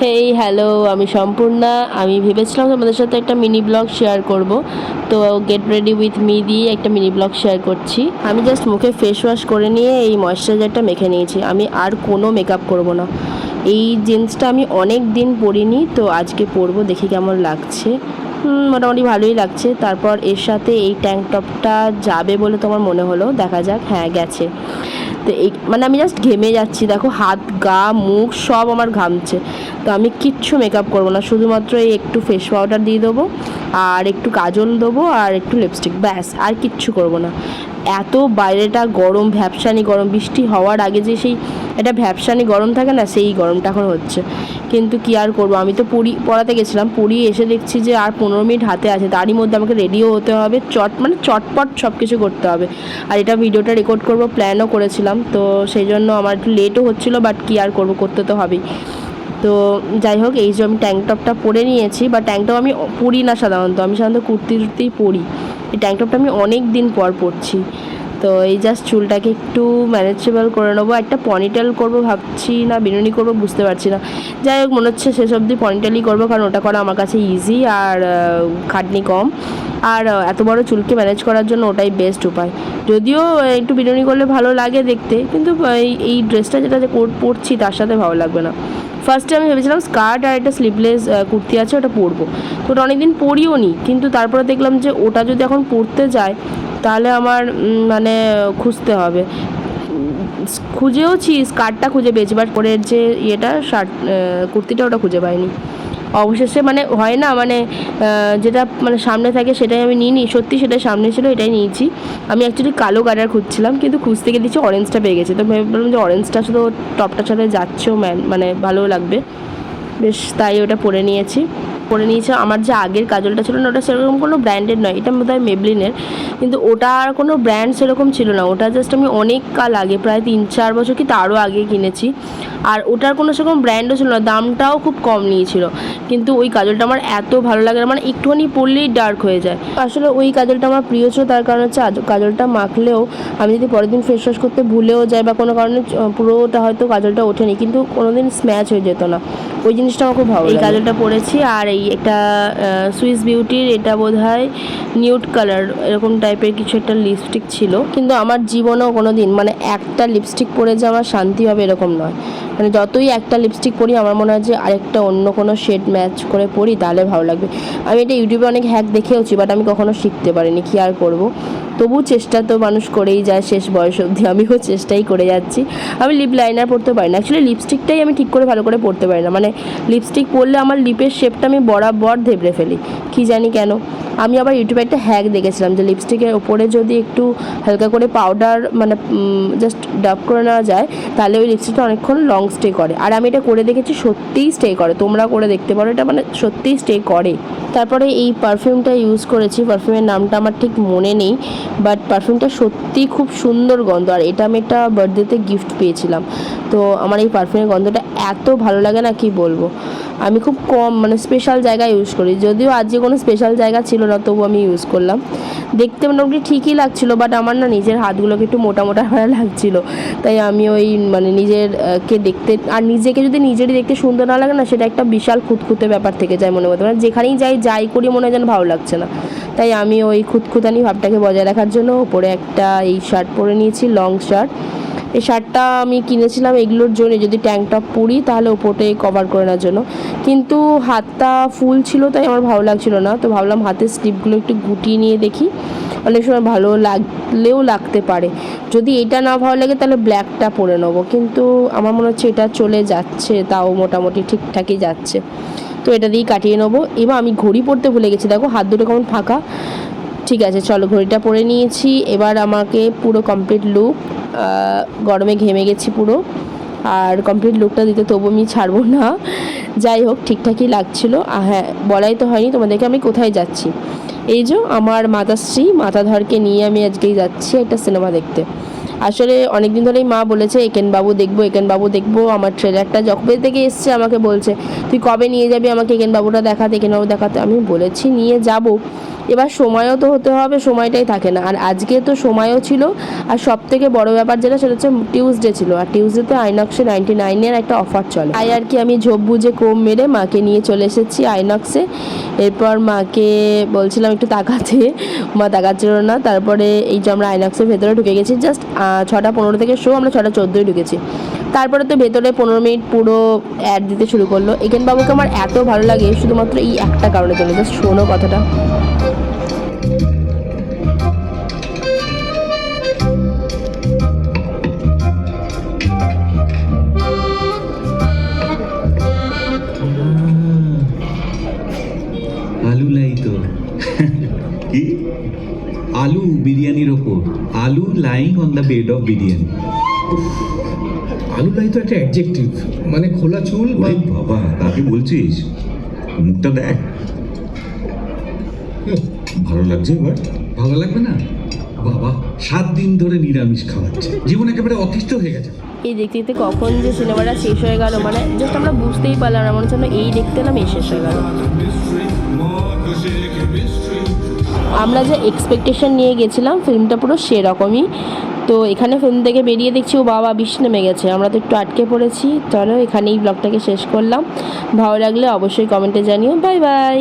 Hey hello আমি সম্পূর্ণা। আমি ভেবেছিলাম তোমাদের সাথে একটা মিনি ব্লগ শেয়ার করব। তো গেট রেডি উইথ মি দিয়ে একটা মিনি ব্লগ শেয়ার করছি। আমি জাস্ট মুখে ফেস ওয়াশ করে নিয়ে এই ময়শ্চারাইজারটা মেখে নিয়েছি। আমি আর কোনো মেকআপ করব না। এই জিন্সটা আমি অনেক দিন পরিনি, তো আজকে পরবো, দেখি কেমন লাগছে। মোটামুটি ভালোই লাগছে। তারপর এর সাথে এই ট্যাঙ্ক টপটা যাবে বলে তোমার মনে হলো? দেখা যাক হ্যাঁ গেছে। তো এই মানে আমি জাস্ট ঘেমে যাচ্ছি, দেখো, হাত, গা, মুখ সব আমার ঘামছে। তো আমি কিচ্ছু মেকআপ করব না, শুধুমাত্র এই একটু ফেস পাউডার দিয়ে দেবো। আর একটু কাজল দেবো আর একটু লিপস্টিক ব্যাস, আর কিচ্ছু করব না। এত বাইরেটা গরম, ভ্যাপসানি গরম, বৃষ্টি হওয়ার আগে যে সেই একটা ভ্যাপসানি গরম থাকে না, সেই গরমটা এখন হচ্ছে। কিন্তু কি আর করব? আমি তো পুরী, পড়াতে গেছিলাম, পুরী এসে দেখছি যে আর পনেরো মিনিট হাতে আছে। তারই মধ্যে আমাকে রেডিও হতে হবে, চট মানে চটপট সব কিছু করতে হবে। আর এটা ভিডিওটা রেকর্ড করব প্ল্যানও করেছিলাম, তো সেই জন্য আমার একটু লেটও হচ্ছিল বাট কি আর করব, করতে তো হবেই। তো যাই হোক, এই যে আমি ট্যাঙ্ক টপটা পরে নিয়েছি বা ট্যাঙ্ক টপ আমি পরি না সাধারণত, আমি সাধারণত কুর্তি টুর্তিই পরি। এই ট্যাঙ্ক টপটা আমি অনেক দিন পর পরছি। তো এই জাস্ট চুলটাকে একটু ম্যানেজেবল করে নেব একটা পনিটেল করব ভাবছি না, বিনুনি করব বুঝতে পারছি না। যাই হোক, মনে হচ্ছে শেষ অবধি পনিটেলই করব, কারণ ওটা করা আমার কাছে ইজি আর খাটনি কম। আর এত বড় চুলকে ম্যানেজ করার জন্য ওটাই বেস্ট উপায়। যদিও একটু বিনুনি করলে ভালো লাগে দেখতে, কিন্তু এই এই ড্রেসটা যেটা যে পরছি তার সাথে ভালো লাগবে না। ফার্স্টে আমি ভেবেছিলাম স্কার্ট আর একটা স্লিভলেস কুর্তি আছে, ওটা পরবো। তো ওটা অনেকদিন পরিও নি কিন্তু তারপরে দেখলাম যে ওটা যদি এখন পরতে যায়, তাহলে আমার মানে খুঁজতে হবে। খুঁজেওছি স্কার্টটা খুঁজে পেয়েছি বাট পরের যে ইয়েটা শার্ট কুর্তিটা ওটা খুঁজে পাইনি। অবশেষে মানে হয় না মানে যেটা মানে সামনে থাকে সেটাই আমি নিই নি সত্যি সেটা সামনে ছিল, এটাই নিয়েছি। আমি অ্যাকচুয়ালি কালো কালার খুঁজছিলাম, কিন্তু খুঁজতে গিয়ে দিচ্ছি অরেঞ্জটা পেয়ে গেছে। তো ভেবেছিলাম যে অরেঞ্জটা শুধু টপটার সাথে যাচ্ছেও ম্যান মানে ভালো লাগবে। বেশ, তাই ওটা পরে নিয়েছি। পরে নিয়েছে। আমার যে আগের কাজলটা ছিল না ওটা সেরকম কোনো ব্র্যান্ডেড নয় এটা বোধ হয় মেবলিনের কিন্তু ওটা আর কোনো ব্র্যান্ড সেরকম ছিল না। ওটা জাস্ট আমি অনেক কাল আগে প্রায় তিন চার বছর কি তারও আগে কিনেছি। আর ওটার কোনো সেরকম ব্র্যান্ডও ছিল না দামটাও খুব কম নিয়েছিল। কিন্তু ওই কাজলটা আমার এত ভালো লাগে না মানে একটুখানি পরলেই ডার্ক হয়ে যায়। আসলে ওই কাজলটা আমার প্রিয় ছিল তার কারণ হচ্ছে কাজলটা মাখলেও আমি যদি পরের দিন ফেস ওয়াশ করতে ভুলেও যাই বা কোনো কারণে পুরোটা হয়তো কাজলটা ওঠেনি কিন্তু কোনোদিন স্ম্যাচ হয়ে যেত না। ওই জিনিসটা আমার খুব ভালো এই কাজলটা পরেছি আর এই একটা সুইস বিউটির এটা বোধ হয় নিউড কালার এরকম টাইপের কিছু একটা লিপস্টিক ছিল। কিন্তু আমার জীবনেও কোনো দিন মানে একটা লিপস্টিক পরে যে আমার শান্তি হবে এরকম নয়। মানে যতই একটা লিপস্টিক পরি, আমার মনে হয় যে আরেকটা অন্য কোনো শেড ম্যাচ করে পরি, তাহলে ভালো লাগবে। আমি এটা ইউটিউবে অনেক হ্যাক দেখেওছি বাট আমি কখনো শিখতে পারিনি, কি আর করব। তবু চেষ্টা তো মানুষ করেই যায় শেষ বয়স অবধি। আমিও চেষ্টাই করে যাচ্ছি। আমি লিপ লাইনার পরতে পারি না। অ্যাকচুয়ালি লিপস্টিকটাই আমি ঠিক করে ভালো করে পরতে পারি না। মানে লিপস্টিক পরলে আমার লিপের শেপটা আমি বরাবর ধেবড়ে ফেলি। কী জানি কেন। আমি আবার ইউটিউবে একটা হ্যাক দেখেছিলাম যে লিপস্টিকের ওপরে যদি একটু হালকা করে পাউডার মানে জাস্ট ডাব করে নেওয়া যায়, তাহলে ওই লিপস্টিকটা অনেকক্ষণ লং স্টে করে। আর আমি এটা করে দেখেছি সত্যিই স্টে করে। তোমরা করে দেখতে পারো, এটা মানে সত্যিই স্টে করে। তারপরে এই পারফিউমটা ইউজ করেছি পারফিউমের নামটা আমার ঠিক মনে নেই বাট পারফিউমটা সত্যি খুব সুন্দর গন্ধ। আর এটা আমি একটা বার্থডেতে গিফট পেয়েছিলাম। তো আমার এই পারফিউমের গন্ধটা এত ভালো লাগে না, কি বলব? আমি খুব কম মানে স্পেশাল জায়গায় ইউজ করি। যদিও আজকে কোনো স্পেশাল জায়গা ছিল না, তবু আমি ইউজ করলাম। দেখতে মোটামুটি ঠিকই লাগছিল বাট আমার না নিজের হাতগুলোকে একটু মোটা মোটা ভালো লাগছিল। তাই আমি ওই মানে নিজের কে দেখতে, আর নিজেকে যদি নিজেরই দেখতে সুন্দর না লাগে না, সেটা একটা বিশাল খুঁতখুঁতে ব্যাপার থেকে যায় মনে মধ্যে মানে যেখানেই যাই যাই করি, মনে হয় যেন ভালো লাগছে না। তাই আমি ওই খুঁতখুতানি ভাবটাকে বজায় রাখার জন্য ওপরে একটা এই শার্ট পরে নিয়েছি লং শার্ট এই শার্টটা আমি কিনেছিলাম এগুলোর জন্য, যদি ট্যাঙ্ক টপ পরি তাহলে ওপরটাই কভার করে নেওয়ার জন্য। কিন্তু হাতটা ফুল ছিল, তাই আমার ভালো লাগছিল না। তো ভাবলাম হাতের স্লিপগুলো একটু গুটিয়ে নিয়ে দেখি। অনেক সময় ভালো লাগলেও লাগতে পারে। যদি এটা না ভালো লাগে তাহলে ব্ল্যাকটা পরে নেব। কিন্তু আমার মনে হচ্ছে এটা চলে যাচ্ছে, তাও মোটামুটি ঠিকঠাকই যাচ্ছে। তো এটা দিয়েই কাটিয়ে নেব। এবার আমি ঘড়ি পরতে ভুলে গেছি। দেখো, হাত দুটো কেমন ফাঁকা। ঠিক আছে, চলো ঘড়িটা পরে নিয়েছি। এবার আমাকে পুরো কমপ্লিট লুক গরমে ঘেমে গেছি পুরো। আর কমপ্লিট লুকটা দিতে তবু আমি ছাড়বো না। যাই হোক, ঠিকঠাকই লাগছিল। হ্যাঁ বলাই তো হয়নি তোমাদেরকে, আমি কোথায় যাচ্ছি? এই যে আমার মাতাশ্রী, মাতাধরকে নিয়ে আমি আজকেই যাচ্ছি একটা সিনেমা দেখতে। আসলে অনেক দিন ধরেই মা বলেছে একেন বাবু দেখব একেন বাবু দেখব। আমার ট্রেলারটা যখন থেকে এসছে, আমাকে বলছে, তুই কবে নিয়ে যাবি আমাকে একেন বাবুটা দেখাতে একেন বাবু দেখাতে? আমি বলেছি, নিয়ে যাব। এবার সময়ও তো হতে হবে, সময়টাই থাকে না। আর আজকে তো সময়ও ছিল, আর সব থেকে বড় ব্যাপার যেটা, সেটা হচ্ছে টিউসডে ছিল। আর টিউসডেতে আইনক্সে নাইনটি নাইনের একটা অফার চলে। তাই আর কি আমি ঝোপ বুঝে কম মেরে মাকে নিয়ে চলে এসেছি আইনক্সে এরপর মাকে বলছিলাম একটু তাকাতে, মা তাকাচ্ছিল না। তারপরে এই যে আমরা আইনক্সের ভেতরে ঢুকে গেছি জাস্ট ছটা পনেরো থেকে শো আমরা ছটা চোদ্দোই ঢুকেছি। তারপরে তো ভেতরে পনেরো মিনিট পুরো অ্যাড দিতে শুরু করল। একেন বাবুকে আমার এত ভালো লাগে, শুধুমাত্র এই একটা কারণে জন্য জাস্ট শোনো কথাটা। কি? আলু বিরিয়ানির ওপর। Aloo lying on the bed of biryani. আলুটাই তো একটা অ্যাডজেক্টিভ মানে খোলা চুল ওরে বাবা তাকে বলছিস? মুখটা দেখ। ভালো লাগছে এবার? ভালো লাগবে না? বাবা সাত দিন ধরে নিরামিষ খাওয়াচ্ছে। জীবন একেবারে অতিষ্ঠ হয়ে গেছে। এই দেখতে দেখতে কখন যে সিনেমাটা শেষ হয়ে গেল মানে জাস্ট আমরা বুঝতেই পারলাম না মনে হচ্ছে এই দেখতে এলাম এই শেষ হয়ে গেল। আমরা যে এক্সপেকটেশন নিয়ে গেছিলাম ফিল্মটা পুরো সেরকমই। তো এখানে ফিল্ম থেকে বেরিয়ে দেখছি, ও বাবা বিষ নেমে গেছে। আমরা তো একটু আটকে পড়েছি। চলো এখানেই ব্লগটাকে শেষ করলাম। ভালো লাগলে অবশ্যই কমেন্টে জানিও। Bye bye